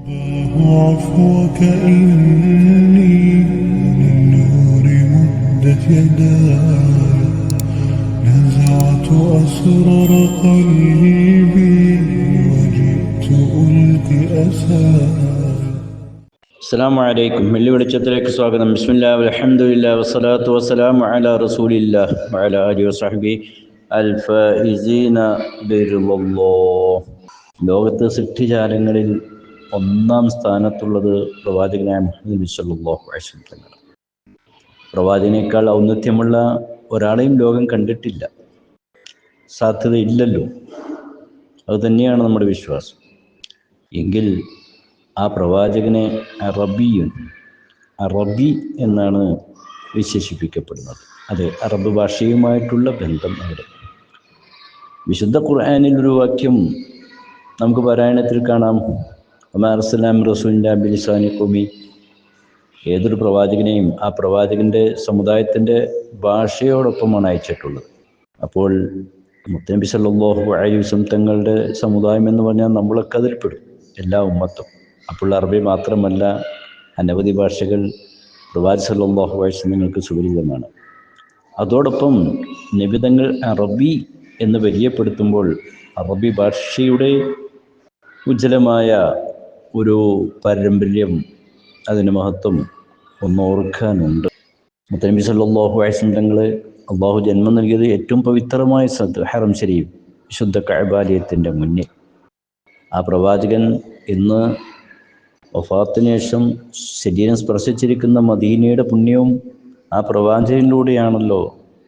عفوك إني للنور مدت يداي نزعت أسرار قلبي وجئت ألقي أساي അസ്സാം വലൈക്കും വെള്ളി വെളിച്ചത്തിലേക്ക് സ്വാഗതം ബിസ്മില്ലാ അലഹമുല്ല വസ്സലാത്തു വസ്സലാമു അലാ റസൂലില്ല വഅല അലി വസഹബി അൽ ഫൈസീന ബിറുല്ലാഹ് ലോകത്ത് സൃഷ്ടിജാലങ്ങളിൽ ഒന്നാം സ്ഥാനത്തുള്ളത് പ്രവാചകനായ മുഹമ്മദ് നബി സല്ലല്ലാഹു അലൈഹി തങ്ങൾ പ്രവാചകനേക്കാൾ ഔന്നത്യമുള്ള ഒരാളെയും ലോകം കണ്ടിട്ടില്ല. സാധ്യതയില്ലല്ലോ അത് തന്നെയാണ് നമ്മുടെ വിശ്വാസം. എങ്കിൽ ആ പ്രവാചകനെ അറബിയുൻ അറബി എന്നാണ് വിശേഷിപ്പിക്കപ്പെടുന്നത്. അതെ അറബ് ഭാഷയുമായിട്ടുള്ള ബന്ധം അവിടെ. വിശുദ്ധ ഖുർആാനിൽ ഒരു വാക്യം നമുക്ക് പാരായണത്തിൽ കാണാം. അമാർസലാം റസൂലിന്റെ ബിലിസാനി കുമി ഏതൊരു പ്രവാചകനെയും ആ പ്രവാചകന്റെ സമുദായത്തിന്റെ ഭാഷയോടൊപ്പമാണ് അയച്ചിട്ടുള്ളത്. അപ്പോൾ മുത്തനബി സല്ലാഹു അലൈഹി വസല്ലം തങ്ങളുടെ സമുദായം എന്ന് പറഞ്ഞാൽ നമ്മളൊക്കെ അതിൽപ്പെടും എല്ലാ ഉമ്മത്തും. അപ്പോൾ അറബി മാത്രമല്ല അനവധി ഭാഷകൾ പ്രവാചി സല്ലാഹു വസല്ലം നിങ്ങൾക്ക് സുപരിചിതമാണ്. അതോടൊപ്പം നിബിതങ്ങൾ അറബി എന്ന് പരിചയപ്പെടുത്തുമ്പോൾ അറബി ഭാഷയുടെ ഉജ്ജ്വലമായ ഒരു പാരമ്പര്യം അതിന് മഹത്വം ഒന്ന് ഓർക്കാനുണ്ട്. മുത്തനബി സല്ലാഹു വസല്ലം തങ്ങൾ അള്ളാഹു ജന്മം നൽകിയത് ഏറ്റവും പവിത്രമായ സ്ഥലത്ത് ഹറം ശരീഫ് വിശുദ്ധ കഴബാലയത്തിന്റെ മുന്നിൽ. ആ പ്രവാചകൻ ഇന്ന് വഫാത്തിന് ശേഷം ശരീരം സ്പർശിച്ചിരിക്കുന്ന മദീനയുടെ പുണ്യവും ആ പ്രവാചകനിലൂടെയാണല്ലോ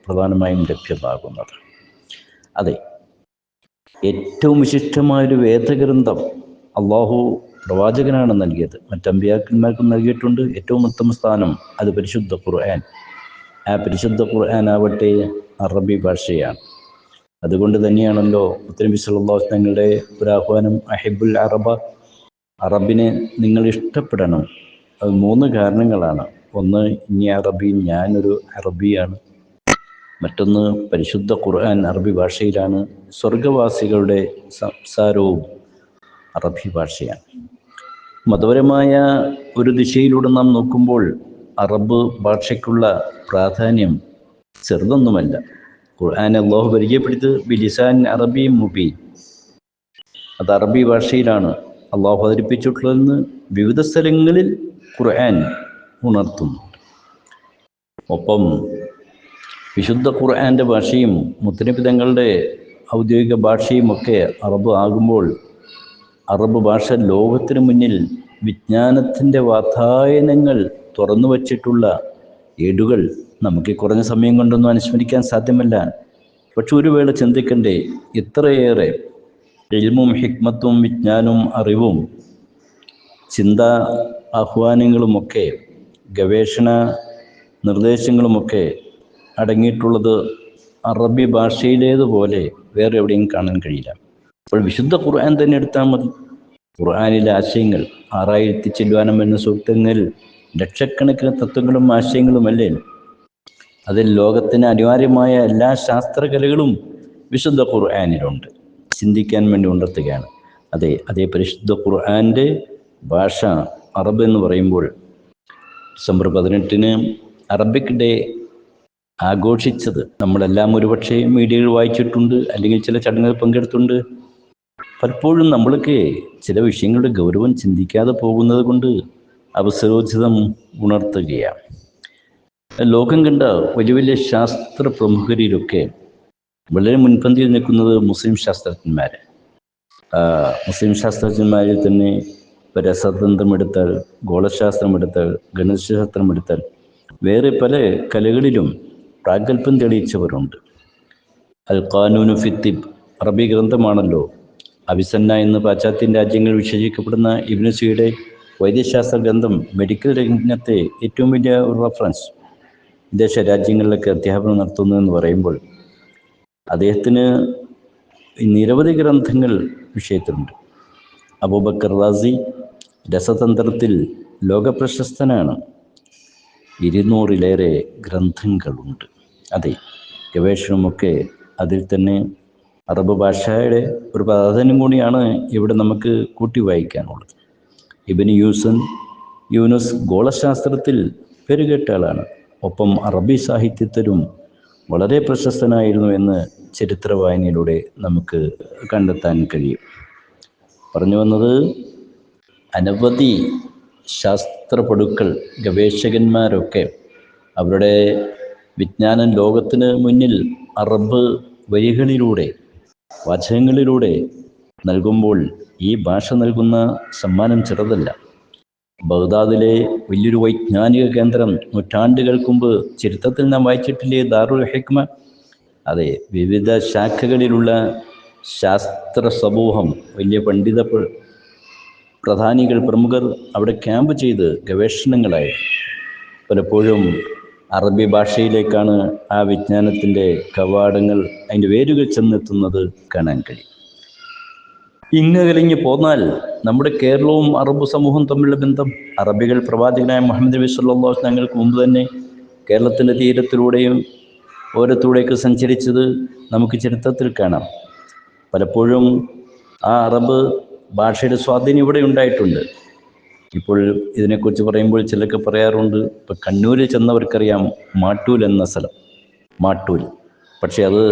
പ്രധാനമായും ലഭ്യമാകുന്നത്. അതെ ഏറ്റവും വിശിഷ്ടമായൊരു വേദഗ്രന്ഥം അള്ളാഹു പ്രവാചകനാണ് നൽകിയത്. മറ്റമ്പിയാക്കന്മാർക്കും നൽകിയിട്ടുണ്ട് ഏറ്റവും ഉത്തമ സ്ഥാനം അത് പരിശുദ്ധ ഖുർആൻ. ആ പരിശുദ്ധ ഖുർആൻ ആവട്ടെ അറബി ഭാഷയാണ്. അതുകൊണ്ട് തന്നെയാണല്ലോ മുത്തനബി വിശ്വങ്ങളുടെ ഒരു ആഹ്വാനം അഹിബുൽ അറബ. അറബിനെ നിങ്ങൾ ഇഷ്ടപ്പെടണം. അത് മൂന്ന് കാരണങ്ങളാണ്. ഒന്ന് ഇനി അറബി ഞാനൊരു അറബിയാണ്. മറ്റൊന്ന് പരിശുദ്ധ ഖുർആൻ അറബി ഭാഷയിലാണ്. സ്വർഗവാസികളുടെ സംസാരവും അറബി ഭാഷയാണ്. മതപരമായ ഒരു ദിശയിലൂടെ നാം നോക്കുമ്പോൾ അറബ് ഭാഷയ്ക്കുള്ള പ്രാധാന്യം ചെറുതൊന്നുമല്ല. ഖുർആൻ അള്ളാഹു പരിചയപ്പെടുത്തി ബിലിസാൻ അറബി മുബീൻ. അത് അറബി ഭാഷയിലാണ് അള്ളാഹു അവതരിപ്പിച്ചിട്ടുള്ളതെന്ന് വിവിധ സ്ഥലങ്ങളിൽ ഖുർആൻ ഉണർത്തുന്നു. ഒപ്പം വിശുദ്ധ ഖുർആന്റെ ഭാഷയും മുത്തനബി തങ്ങളുടെ ഔദ്യോഗിക ഭാഷയും ഒക്കെ അറബ് ആകുമ്പോൾ അറബ് ഭാഷ ലോകത്തിനു മുന്നിൽ വിജ്ഞാനത്തിന്റെ വാതായനങ്ങൾ തുറന്നു വച്ചിട്ടുള്ള ഏടുകൾ നമുക്ക് കുറഞ്ഞ സമയം കൊണ്ടൊന്നും അനുസ്മരിക്കാൻ സാധ്യമല്ല. പക്ഷെ ഒരു വേള ചിന്തിക്കണ്ടേ ഇത്രയേറെ എൽമും ഹിക്മത്തും വിജ്ഞാനവും അറിവും ചിന്താ ആഹ്വാനങ്ങളുമൊക്കെ ഗവേഷണ നിർദ്ദേശങ്ങളുമൊക്കെ അടങ്ങിയിട്ടുള്ളത് അറബി ഭാഷയിലേതുപോലെ വേറെ എവിടെയും കാണാൻ കഴിയില്ല. അപ്പോൾ വിശുദ്ധ ഖുർആൻ തന്നെ എടുത്താൽ മതി. ഖുർആാനിലെ ആശയങ്ങൾ ആറായിരത്തി ചെല്ലുവാനം എന്ന സൂക്തങ്ങളിൽ ലക്ഷക്കണക്കിന് തത്വങ്ങളും ആശയങ്ങളും അല്ലേ അതിൽ ലോകത്തിന് അനിവാര്യമായ എല്ലാ ശാസ്ത്രകലകളും വിശുദ്ധ ഖുർആാനിലുണ്ട്. ചിന്തിക്കാൻ വേണ്ടി ഉണർത്തുകയാണ്. അതെ അതേ പരിശുദ്ധ ഖുർആാന്റെ ഭാഷ അറബ് എന്ന് പറയുമ്പോൾ ഡിസംബർ പതിനെട്ടിന് അറബിക് ഡേ ആഘോഷിച്ചത് നമ്മളെല്ലാം ഒരുപക്ഷെ മീഡിയകൾ വായിച്ചിട്ടുണ്ട് അല്ലെങ്കിൽ ചില ചടങ്ങുകൾ പങ്കെടുത്തുണ്ട് പലപ്പോഴും നമ്മൾക്ക് ചില വിഷയങ്ങളുടെ ഗൗരവം ചിന്തിക്കാതെ പോകുന്നത് കൊണ്ട് അവസരോചിതം ഉണർത്തുകയാണ്. ലോകം കണ്ട വലിയ വലിയ ശാസ്ത്ര പ്രമുഖരിലൊക്കെ വളരെ മുൻപന്തിയിൽ നിൽക്കുന്നത് മുസ്ലിം ശാസ്ത്രജ്ഞന്മാർ. മുസ്ലിം ശാസ്ത്രജ്ഞന്മാരിൽ തന്നെ രസതന്ത്രം എടുത്താൽ ഗോളശാസ്ത്രം എടുത്താൽ ഗണിതശാസ്ത്രം എടുത്താൽ വേറെ പല കലകളിലും പ്രാഗൽഭ്യം തെളിയിച്ചവരുണ്ട്. അൽ ഖാനൂനു ഫിത്തിബ് അറബി ഗ്രന്ഥമാണല്ലോ അവിസന്ന എന്ന് പാശ്ചാത്യ രാജ്യങ്ങൾ വിശേഷിക്കപ്പെടുന്ന ഇബ്നുസിയുടെ വൈദ്യശാസ്ത്ര ഗ്രന്ഥം മെഡിക്കൽ രംഗത്തെ ഏറ്റവും വലിയ ഒരു റഫറൻസ് വിദേശ രാജ്യങ്ങളിലൊക്കെ അധ്യാപനം നടത്തുന്നു എന്ന് പറയുമ്പോൾ അദ്ദേഹത്തിന് നിരവധി ഗ്രന്ഥങ്ങൾ വിഷയത്തിലുണ്ട്. അബൂബക്കർ റാസി രസതന്ത്രത്തിൽ ലോകപ്രശസ്തനാണ്. ഇരുന്നൂറിലേറെ ഗ്രന്ഥങ്ങളുണ്ട്. അതെ ഗവേഷണമൊക്കെ അതിൽ തന്നെ അറബ് ഭാഷയുടെ ഒരു പ്രാധാന്യം കൂടിയാണ് ഇവിടെ നമുക്ക് കൂട്ടി വായിക്കാനുള്ളത്. ഇബിന് യൂസൻ യൂനുസ് ഗോളശാസ്ത്രത്തിൽ പെരുകേട്ട ആളാണ്. ഒപ്പം അറബി സാഹിത്യത്തിലും വളരെ പ്രശസ്തനായിരുന്നു എന്ന് ചരിത്ര വായനയിലൂടെ നമുക്ക് കണ്ടെത്താൻ കഴിയും. പറഞ്ഞു വന്നത് അനവധി ശാസ്ത്രപടുക്കൾ ഗവേഷകന്മാരൊക്കെ അവരുടെ വിജ്ഞാനം ലോകത്തിന് മുന്നിൽ അറബ് വരികളിലൂടെ വാചകങ്ങളിലൂടെ നൽകുമ്പോൾ ഈ ഭാഷ നൽകുന്ന സമ്മാനം ചെറുതല്ല. ബഗ്ദാദിലെ വലിയൊരു വൈജ്ഞാനിക കേന്ദ്രം നൂറ്റാണ്ടുകൾക്ക് മുമ്പ് ചരിത്രത്തിൽ നാം വായിച്ചിട്ടില്ലേ? ദാറുൽ ഹിക്മ. അതെ വിവിധ ശാഖകളിലുള്ള ശാസ്ത്ര സമൂഹം വലിയ പണ്ഡിത പ്ര- പ്രധാനികൾ പ്രമുഖർ അവിടെ ക്യാമ്പ് ചെയ്ത് ഗവേഷണങ്ങളായി. പലപ്പോഴും അറബി ഭാഷയിലേക്കാണ് ആ വിജ്ഞാനത്തിന്റെ കവാടങ്ങൾ അതിന്റെ വേരുകൾ ചെന്നെത്തുന്നത് കാണാൻ കഴിയും. ഇങ്ങ് കലിഞ്ഞ് പോന്നാൽ നമ്മുടെ കേരളവും അറബ് സമൂഹവും തമ്മിലുള്ള ബന്ധം അറബികൾ പ്രവാചകനായ മുഹമ്മദ് നബി അലൈഹി ഞങ്ങൾക്ക് മുമ്പ് തന്നെ കേരളത്തിന്റെ തീരത്തിലൂടെയും ഓരത്തൂടെയൊക്കെ സഞ്ചരിച്ചത് നമുക്ക് ചരിത്രത്തിൽ കാണാം. പലപ്പോഴും ആ അറബ് ഭാഷയുടെ സ്വാധീനം ഇവിടെ ഉണ്ടായിട്ടുണ്ട്. ഇപ്പോൾ ഇതിനെക്കുറിച്ച് പറയുമ്പോൾ ചിലർക്ക് പറയാറുണ്ട് ഇപ്പം കണ്ണൂരിൽ ചെന്നവർക്കറിയാം മാട്ടൂൽ എന്ന സ്ഥലം. മാട്ടൂൽ. പക്ഷേ അത്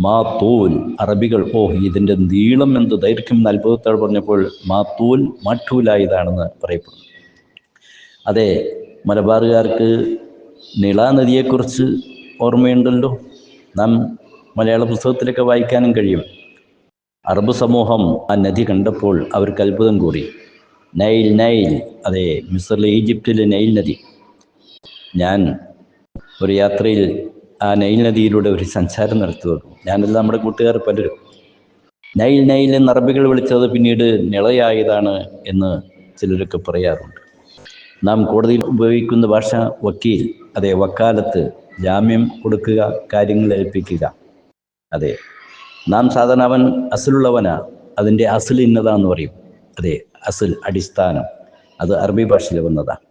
മാത്തൂൽ. അറബികൾ ഓ ഇതിന്റെ നീളം എന്ത് ദൈർഘ്യം എന്ന് അത്ഭുതത്തോടെ പറഞ്ഞപ്പോൾ മാത്തൂൽ മാട്ടൂലായതാണെന്ന് പറയപ്പെടുന്നു. അതെ മലബാറുകാർക്ക് നിള നദിയെക്കുറിച്ച് ഓർമ്മയുണ്ടല്ലോ? നാം മലയാള പുസ്തകത്തിലൊക്കെ വായിക്കാനും കഴിയും. അറബ് സമൂഹം ആ നദി കണ്ടപ്പോൾ അവർക്ക് അത്ഭുതം കൂറി നൈൽ നൈൽ. അതെ മിസറിലെ ഈജിപ്തിലെ നൈൽ നദി. ഞാൻ ഒരു യാത്രയിൽ ആ നൈൽ നദിയിലൂടെ ഒരു സഞ്ചാരം നടത്തി വന്നു ഞാനല്ല നമ്മുടെ കൂട്ടുകാർ പലരും. നൈൽ നൈൽ എന്ന് അറബികൾ വിളിച്ചത് പിന്നീട് നിളയായതാണ് എന്ന് ചിലരൊക്കെ പറയാറുണ്ട്. നാം കോടതിയിൽ ഉപയോഗിക്കുന്ന ഭാഷ വക്കീൽ. അതെ വക്കാലത്ത് ജാമ്യം കൊടുക്കുക കാര്യങ്ങൾ ഏൽപ്പിക്കുക. അതെ നാം സാധാരണ അവൻ അസിലുള്ളവനാ. അതിന്റെ അസിൽ ഇന്നതാണെന്ന് പറയും. അതെ അസിൽ അടിസ്ഥാനം. അത് അറബി ഭാഷയിൽ വന്നതാണ്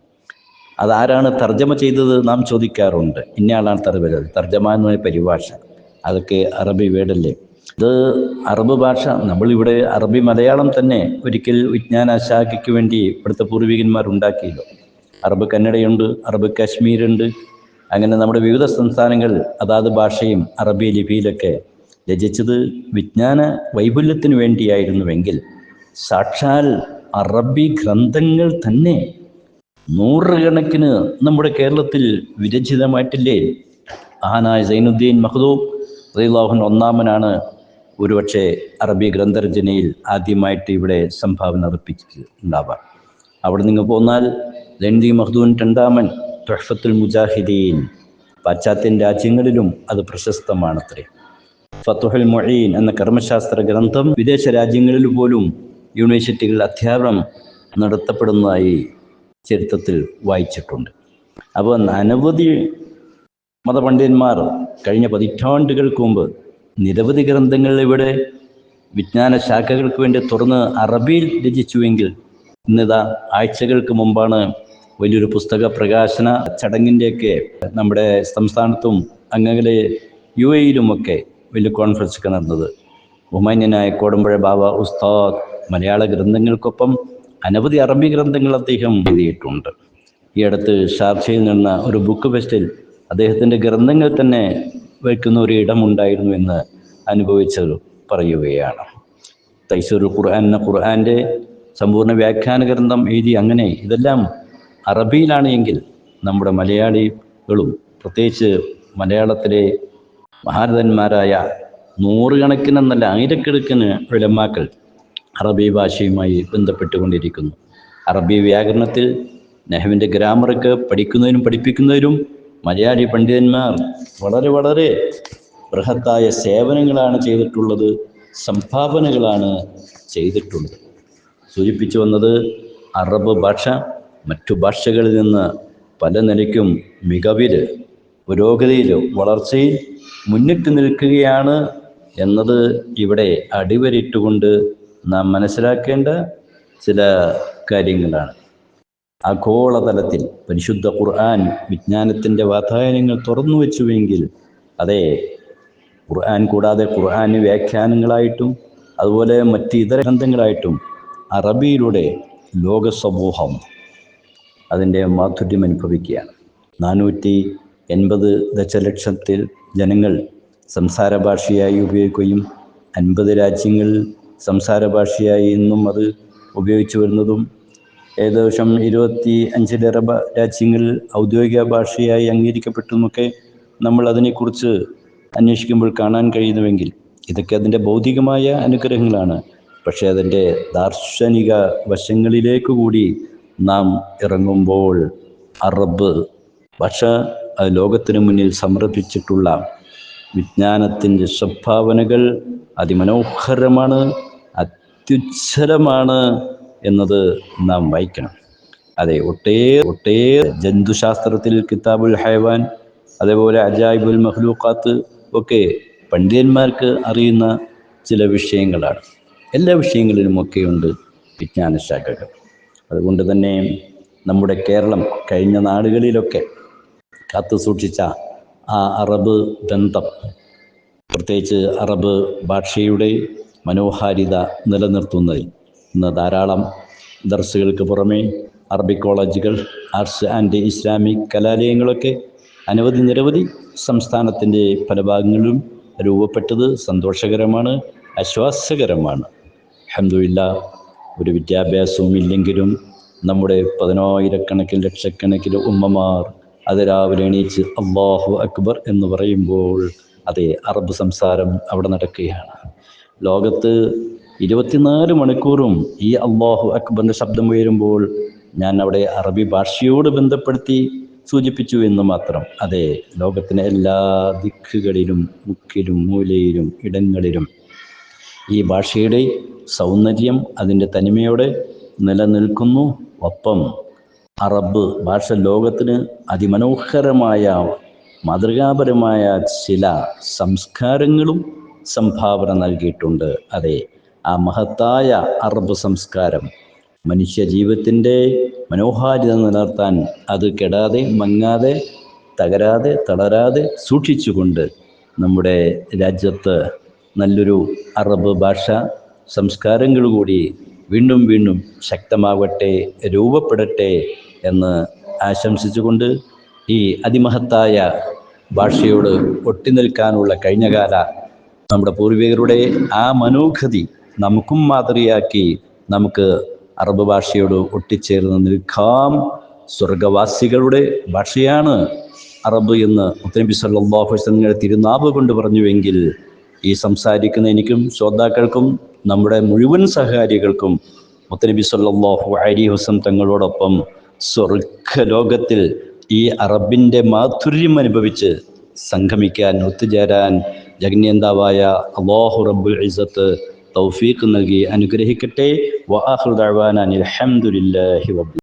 അതാരാണ് തർജമ ചെയ്തത് നാം ചോദിക്കാറുണ്ട്. ഇന്നയാളാണ് തർജമ തർജമ എന്ന പരിഭാഷ. അതൊക്കെ അറബി വേടല്ലേ ഇത് അറബ് ഭാഷ. നമ്മളിവിടെ അറബി മലയാളം തന്നെ ഒരിക്കൽ വിജ്ഞാന ശാഖയ്ക്ക് വേണ്ടി ഇവിടുത്തെ പൂർവികന്മാർ ഉണ്ടാക്കിയല്ലോ. അറബ് കന്നഡയുണ്ട് അറബ് കാശ്മീരുണ്ട്. അങ്ങനെ നമ്മുടെ വിവിധ സംസ്ഥാനങ്ങൾ അതാത് ഭാഷയും അറബി ലിപിയിലൊക്കെ രചിച്ചത് വിജ്ഞാന വൈപുല്യത്തിന് വേണ്ടിയായിരുന്നുവെങ്കിൽ സാക്ഷാൽ അറബി ഗ്രന്ഥങ്ങൾ തന്നെ നൂറുകണക്കിന് നമ്മുടെ കേരളത്തിൽ വിരചിതമായിട്ടില്ലേ? മഹാനായ സൈനുദ്ദീൻ മഹദൂബ് റീലാഹുൻ ഒന്നാമനാണ് ഒരുപക്ഷെ അറബി ഗ്രന്ഥരചനയിൽ ആദ്യമായിട്ട് ഇവിടെ സംഭാവന അർപ്പിച്ചത് ഉണ്ടാവാം അവിടെ നിങ്ങൾ പോന്നാൽ ലൻദി മഹദൂൻ രണ്ടാമൻ തുഹഫത്തുൽ മുജാഹിദീൻ പാശ്ചാത്യൻ രാജ്യങ്ങളിലും അത് പ്രശസ്തമാണത്രേ. ഫത്തുഹൽ മൊഴീൻ എന്ന കർമ്മശാസ്ത്ര ഗ്രന്ഥം വിദേശ രാജ്യങ്ങളിൽ പോലും യൂണിവേഴ്സിറ്റികളിൽ അധ്യാപനം നടത്തപ്പെടുന്നതായി ചരിത്രത്തിൽ വായിച്ചിട്ടുണ്ട്. അപ്പോൾ അനവധി മതപണ്ഡിതന്മാർ കഴിഞ്ഞ പതിറ്റാണ്ടുകൾക്ക് മുമ്പ് നിരവധി ഗ്രന്ഥങ്ങൾ ഇവിടെ വിജ്ഞാന ശാഖകൾക്ക് വേണ്ടി തുറന്ന് അറബിയിൽ രചിച്ചുവെങ്കിൽ ഇന്നിതാ ആഴ്ചകൾക്ക് മുമ്പാണ് വലിയൊരു പുസ്തക പ്രകാശന ചടങ്ങിന്റെയൊക്കെ നമ്മുടെ സംസ്ഥാനത്തും അങ്ങനെ യു എയിലുമൊക്കെ വലിയ കോൺഫറൻസ് ഒക്കെ നടന്നത്. ബഹുമാന്യനായ കോടമ്പുഴ ബാബ ഉസ്താദ് മലയാള ഗ്രന്ഥങ്ങൾക്കൊപ്പം അനവധി അറബി ഗ്രന്ഥങ്ങൾ അദ്ദേഹം എഴുതിയിട്ടുണ്ട്. ഈ അടുത്ത് ഷാർജയിൽ നിന്ന ഒരു ബുക്ക് ഫെസ്റ്റിൽ അദ്ദേഹത്തിന്റെ ഗ്രന്ഥങ്ങൾ തന്നെ വയ്ക്കുന്ന ഒരു ഇടമുണ്ടായിരുന്നു എന്ന് അനുഭവിച്ചത് പറയുകയാണ്. തൈസൂർ ഖുർആൻ എന്ന സമ്പൂർണ വ്യാഖ്യാന ഗ്രന്ഥം എഴുതി അങ്ങനെ ഇതെല്ലാം അറബിയിലാണ് എങ്കിൽ നമ്മുടെ മലയാളികളും പ്രത്യേകിച്ച് മലയാളത്തിലെ മഹാരഥന്മാരായ നൂറുകണക്കിനെന്നല്ല ആയിരക്കണക്കിന് വിളമാക്കൾ അറബി ഭാഷയുമായി ബന്ധപ്പെട്ടുകൊണ്ടിരിക്കുന്നു. അറബി വ്യാകരണത്തിൽ നെഹ്വിന്റെ ഗ്രാമറൊക്കെ പഠിക്കുന്നതിനും പഠിപ്പിക്കുന്നതിനും മലയാളി പണ്ഡിതന്മാർ വളരെ വളരെ ബൃഹത്തായ സേവനങ്ങളാണ് ചെയ്തിട്ടുള്ളത് സംഭാവനകളാണ് ചെയ്തിട്ടുള്ളത്. സൂചിപ്പിച്ചു വന്നത് അറബ് ഭാഷ മറ്റു ഭാഷകളിൽ നിന്ന് പല നിലയ്ക്കും മികവിൽ പുരോഗതിയിൽ വളർച്ചയിൽ മുന്നിട്ട് നിൽക്കുകയാണ് എന്നത് ഇവിടെ അടിവരിട്ടുകൊണ്ട് നാം മനസ്സിലാക്കേണ്ട ചില കാര്യങ്ങളാണ്. ആഗോളതലത്തിൽ പരിശുദ്ധ ഖുർആൻ വിജ്ഞാനത്തിന്റെ വാതായനങ്ങൾ തുറന്നു വെച്ചുവെങ്കിൽ അതെ ഖുർആൻ കൂടാതെ ഖുർആന് വ്യാഖ്യാനങ്ങളായിട്ടും അതുപോലെ മറ്റ് ഇതര ഗ്രന്ഥങ്ങളായിട്ടും അറബിയിലൂടെ ലോക സമൂഹം അതിന്റെ മാധുര്യം അനുഭവിക്കുകയാണ്. നാനൂറ്റി എൺപത് ദശലക്ഷത്തിൽ ജനങ്ങൾ സംസാര ഭാഷയായി ഉപയോഗിക്കുകയും അൻപത് രാജ്യങ്ങൾ സംസാര ഭാഷയായി ഇന്നും അത് ഉപയോഗിച്ചു വരുന്നതും ഏകദേശം ഇരുപത്തി അഞ്ചിലേറെ രാജ്യങ്ങളിൽ ഔദ്യോഗിക ഭാഷയായി അംഗീകരിക്കപ്പെട്ടെന്നൊക്കെ നമ്മൾ അതിനെക്കുറിച്ച് അന്വേഷിക്കുമ്പോൾ കാണാൻ കഴിയുന്നുവെങ്കിൽ ഇതൊക്കെ അതിന്റെ ഭൗതികമായ അനുഗ്രഹങ്ങളാണ്. പക്ഷേ അതിന്റെ ദാർശനിക വശങ്ങളിലേക്ക് കൂടി നാം ഇറങ്ങുമ്പോൾ അറബ് ഭാഷ ലോകത്തിന് മുന്നിൽ സമർപ്പിച്ചിട്ടുള്ള വിജ്ഞാനത്തിന്റെ സ്വഭാവനകൾ അതിമനോഹരമാണ്. അത്യുജ്വലമാണ് എന്നത് നാം വായിക്കണം. അതെ ഒട്ടേ ഒട്ടേ ജന്തുശാസ്ത്രത്തിൽ കിതാബുൽ ഹൈവാൻ അതേപോലെ അജായിബുൽ മഹ്ലൂക്കാത്ത് ഒക്കെ പണ്ഡിതന്മാർക്ക് അറിയുന്ന ചില വിഷയങ്ങളാണ്. എല്ലാ വിഷയങ്ങളിലുമൊക്കെയുണ്ട് വിജ്ഞാനശാഖകൾ. അതുകൊണ്ട് തന്നെ നമ്മുടെ കേരളം കഴിഞ്ഞ നാടുകളിലൊക്കെ കാത്തു സൂക്ഷിച്ച ആ അറബ് ബന്ധം പ്രത്യേകിച്ച് അറബ് ഭാഷയുടെ മനോഹാരിത നിലനിർത്തുന്നതിൽ ഇന്ന് ധാരാളം ദർസുകൾക്ക് പുറമേ അറബിക് കോളേജുകൾ ആർട്സ് ആൻഡ് ഇസ്ലാമിക് കലാലയങ്ങളൊക്കെ അനവധി നിരവധി സംസ്ഥാനത്തിന്റെ പല ഭാഗങ്ങളിലും രൂപപ്പെട്ടത് സന്തോഷകരമാണ് ആശ്വാസകരമാണ്. അഹമ്മദില്ല ഒരു വിദ്യാഭ്യാസവും ഇല്ലെങ്കിലും നമ്മുടെ പതിനായിരക്കണക്കിന് ലക്ഷക്കണക്കിന് ഉമ്മമാർ അത് രാവിലെ എണീച്ച് അള്ളാഹു അക്ബർ എന്ന് പറയുമ്പോൾ അതേ അറബ് സംസാരം അവിടെ നടക്കുകയാണ്. ലോകത്ത് ഇരുപത്തിനാല് മണിക്കൂറും ഈ അള്ളാഹു അക്ബറിന്റെ ശബ്ദം ഉയരുമ്പോൾ ഞാൻ അവിടെ അറബി ഭാഷയോട് ബന്ധപ്പെടുത്തി സൂചിപ്പിച്ചു എന്ന് മാത്രം. അതെ ലോകത്തിന്റെ എല്ലാ ദിക്കുകളിലും മുക്കിലും മൂലയിലും ഇടങ്ങളിലും ഈ ഭാഷയുടെ സൗന്ദര്യം അതിന്റെ തനിമയോടെ നിലനിൽക്കുന്നു. ഒപ്പം അറബ് ഭാഷ ലോകത്തിന് അതിമനോഹരമായ മാതൃകാപരമായ ചില സംസ്കാരങ്ങളും സംഭാവന നൽകിയിട്ടുണ്ട്. അതെ ആ മഹത്തായ അറബ് സംസ്കാരം മനുഷ്യ ജീവിതത്തിന്റെ മനോഹാരിത നിലനിർത്താൻ അത് കെടാതെ മങ്ങാതെ തകരാതെ തളരാതെ സൂക്ഷിച്ചുകൊണ്ട് നമ്മുടെ രാജ്യത്ത് നല്ലൊരു അറബ് ഭാഷ സംസ്കാരങ്ങൾ കൂടി വീണ്ടും വീണ്ടും ശക്തമാവട്ടെ രൂപപ്പെടട്ടെ എന്ന് ആശംസിച്ചുകൊണ്ട് ഈ അതിമഹത്തായ ഭാഷയോട് ഒട്ടി നിൽക്കാനുള്ള കഴിഞ്ഞകാല നമ്മുടെ പൂർവികരുടെ ആ മനോഗതി നമുക്കും മാതൃയാക്കി നമുക്ക് അറബ് ഭാഷയോട് ഒട്ടിച്ചേർന്ന് നിൽക്കാം. സ്വർഗവാസികളുടെ ഭാഷയാണ് അറബ് എന്ന് മുത്തനബി സല്ലാഹു വസല്ലം തിരുനാവ് കൊണ്ട് പറഞ്ഞുവെങ്കിൽ ഈ സംസാരിക്കുന്ന എനിക്കും ശ്രോതാക്കൾക്കും നമ്മുടെ മുഴുവൻ സഹകാരികൾക്കും മുത്തനബി സല്ലാഹു അലൈഹി വസല്ലം തങ്ങളോടൊപ്പം സ്വർഗലോകത്തിൽ ഈ അറബിന്റെ മാധുര്യം അനുഭവിച്ച് സംഗമിക്കാൻ ഒത്തുചേരാൻ ജഗന്യന്താവായ അള്ളാഹു റബ്ബുൽ ഇസത്ത് തൗഫീഖ് നൽകി അനുഗ്രഹിക്കട്ടെ. വാഹുദാൻ അലഹമുല്ലാഹി വബ്